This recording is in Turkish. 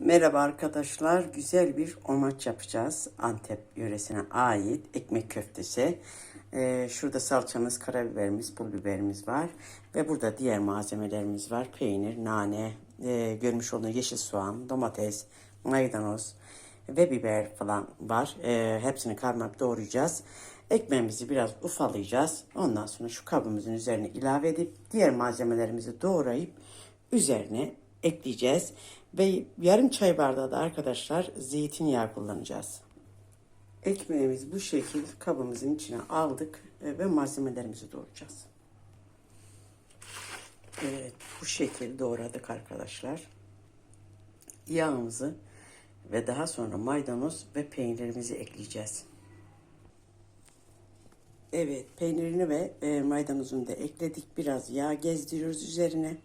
Merhaba arkadaşlar. Güzel bir omaç yapacağız. Antep yöresine ait ekmek köftesi. Ee, şurada salçamız, karabiberimiz, pul biberimiz var. Ve burada diğer malzemelerimiz var. Peynir, nane, e, görmüş olduğunuz yeşil soğan, domates, maydanoz ve biber falan var. Ee, hepsini karmak doğrayacağız. Ekmeğimizi biraz ufalayacağız. Ondan sonra şu kabımızın üzerine ilave edip diğer malzemelerimizi doğrayıp üzerine ekleyeceğiz. Ve yarım çay bardağı da arkadaşlar zeytinyağı kullanacağız. Ekmeğimizi bu şekil kabımızın içine aldık e, ve malzemelerimizi doğrayacağız. Evet bu şekil doğradık arkadaşlar. Yağımızı ve daha sonra maydanoz ve peynirimizi ekleyeceğiz. Evet peynirini ve e, maydanozunu da ekledik. Biraz yağ gezdiriyoruz üzerine.